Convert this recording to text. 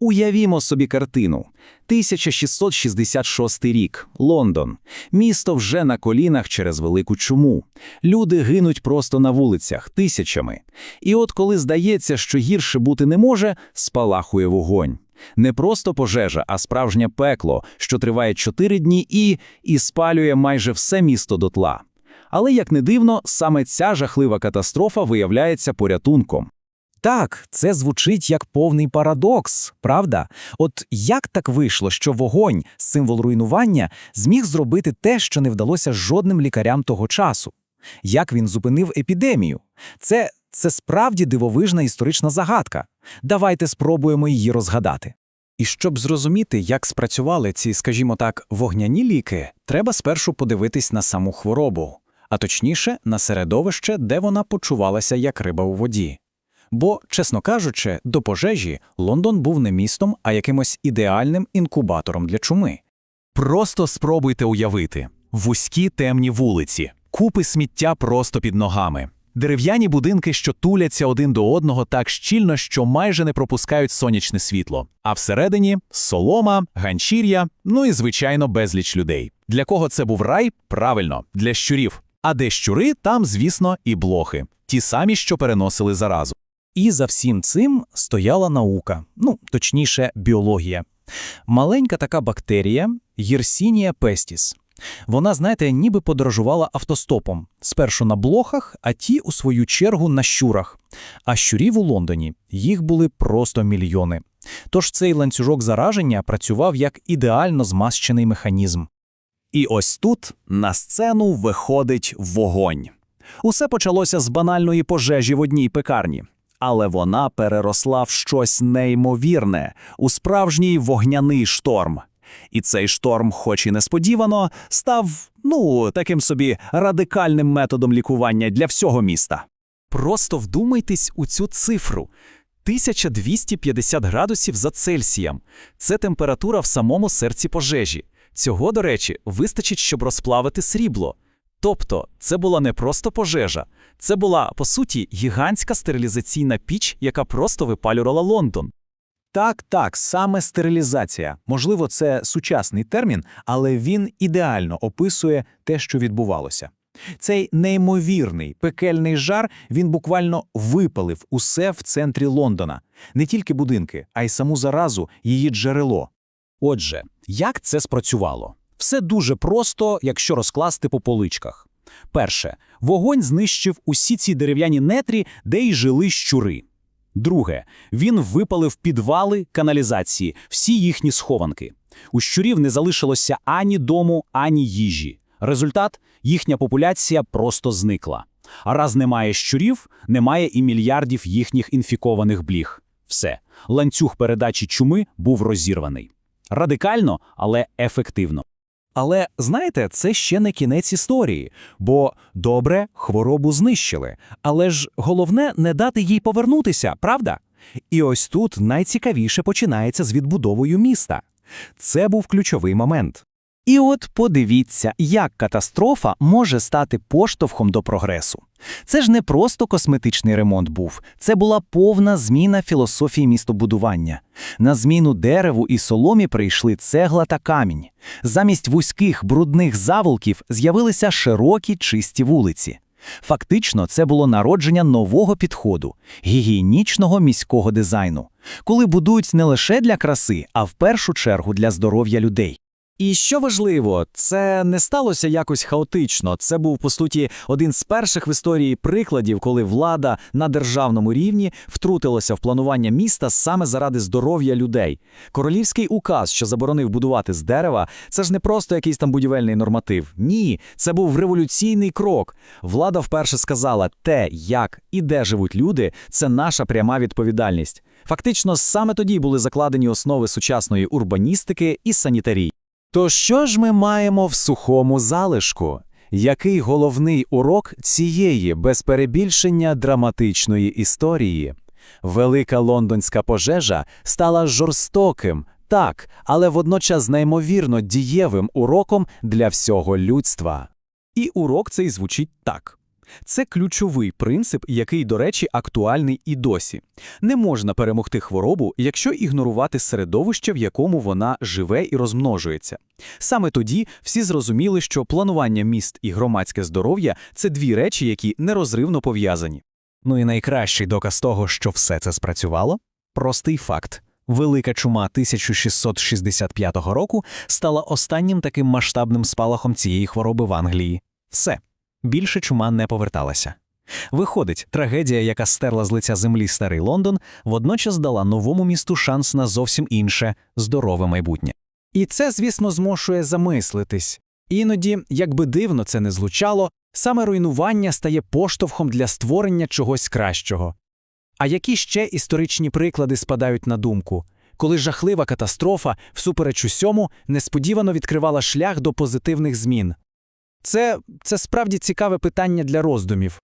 Уявімо собі картину. 1666 рік. Лондон. Місто вже на колінах через велику чуму. Люди гинуть просто на вулицях, тисячами. І от коли здається, що гірше бути не може, спалахує вогонь. Не просто пожежа, а справжнє пекло, що триває чотири дні і, і спалює майже все місто дотла. Але, як не дивно, саме ця жахлива катастрофа виявляється порятунком. Так, це звучить як повний парадокс, правда? От як так вийшло, що вогонь, символ руйнування, зміг зробити те, що не вдалося жодним лікарям того часу? Як він зупинив епідемію? Це, це справді дивовижна історична загадка. Давайте спробуємо її розгадати. І щоб зрозуміти, як спрацювали ці, скажімо так, вогняні ліки, треба спершу подивитись на саму хворобу, а точніше, на середовище, де вона почувалася як риба у воді. Бо, чесно кажучи, до пожежі Лондон був не містом, а якимось ідеальним інкубатором для чуми. Просто спробуйте уявити вузькі темні вулиці, купи сміття просто під ногами, дерев'яні будинки, що туляться один до одного так щільно, що майже не пропускають сонячне світло. А всередині солома, ганчір'я, ну і звичайно безліч людей. Для кого це був рай? Правильно, для щурів. А де щури, там, звісно, і блохи, ті самі, що переносили заразу. І за всім цим стояла наука, ну, точніше, біологія. Маленька така бактерія Єрсінія пестіс. Вона, знаєте, ніби подорожувала автостопом. Спершу на блохах, а ті, у свою чергу, на щурах. А щурів у Лондоні їх були просто мільйони. Тож цей ланцюжок зараження працював як ідеально змащений механізм. І ось тут на сцену виходить вогонь. Усе почалося з банальної пожежі в одній пекарні. Але вона переросла в щось неймовірне, у справжній вогняний шторм. І цей шторм, хоч і несподівано, став, ну, таким собі радикальним методом лікування для всього міста. Просто вдумайтесь у цю цифру. 1250 градусів за Цельсієм. Це температура в самому серці пожежі. Цього, до речі, вистачить, щоб розплавити срібло. Тобто, це була не просто пожежа, це була, по суті, гігантська стерилізаційна піч, яка просто випалювала Лондон. Так, так, саме стерилізація. Можливо, це сучасний термін, але він ідеально описує те, що відбувалося. Цей неймовірний пекельний жар він буквально випалив усе в центрі Лондона, не тільки будинки, а й саму заразу, її джерело. Отже, як це спрацювало? Все дуже просто, якщо розкласти по поличках. Перше, вогонь знищив усі ці дерев'яні нетрі, де й жили щури. Друге, він випалив підвали каналізації, всі їхні схованки. У щурів не залишилося ані дому, ані їжі. Результат їхня популяція просто зникла. А раз немає щурів, немає і мільярдів їхніх інфікованих бліг. Все, ланцюг передачі чуми був розірваний. Радикально, але ефективно. Але знаєте, це ще не кінець історії, бо добре хворобу знищили. Але ж головне не дати їй повернутися, правда? І ось тут найцікавіше починається з відбудовою міста. Це був ключовий момент. І от подивіться, як катастрофа може стати поштовхом до прогресу. Це ж не просто косметичний ремонт був, це була повна зміна філософії містобудування. На зміну дереву і соломі прийшли цегла та камінь. Замість вузьких брудних заволків з'явилися широкі чисті вулиці. Фактично, це було народження нового підходу гігієнічного міського дизайну, коли будують не лише для краси, а в першу чергу для здоров'я людей. І що важливо, це не сталося якось хаотично. Це був по суті один з перших в історії прикладів, коли влада на державному рівні втрутилася в планування міста саме заради здоров'я людей. Королівський указ, що заборонив будувати з дерева, це ж не просто якийсь там будівельний норматив. Ні, це був революційний крок. Влада вперше сказала, те, як і де живуть люди, це наша пряма відповідальність. Фактично, саме тоді були закладені основи сучасної урбаністики і санітарії. То що ж ми маємо в сухому залишку? Який головний урок цієї без перебільшення драматичної історії? Велика лондонська пожежа стала жорстоким, так, але водночас неймовірно дієвим уроком для всього людства. І урок цей звучить так: Це ключовий принцип, який, до речі, актуальний і досі. Не можна перемогти хворобу, якщо ігнорувати середовище, в якому вона живе і розмножується. Саме тоді всі зрозуміли, що планування міст і громадське здоров'я це дві речі, які нерозривно пов'язані. Ну і найкращий доказ того, що все це спрацювало – простий факт. Велика чума 1665 року стала останнім таким масштабним спалахом цієї хвороби в Англії. Все. Більше чума не поверталася. Виходить, трагедія, яка стерла з лиця землі старий Лондон, водночас дала новому місту шанс на зовсім інше, здорове майбутнє. І це, звісно, змушує замислитись. Іноді, як би дивно це не звучало, саме руйнування стає поштовхом для створення чогось кращого. А які ще історичні приклади спадають на думку, коли жахлива катастрофа, всупереч усьому, несподівано відкривала шлях до позитивних змін? Це, це справді цікаве питання для роздумів.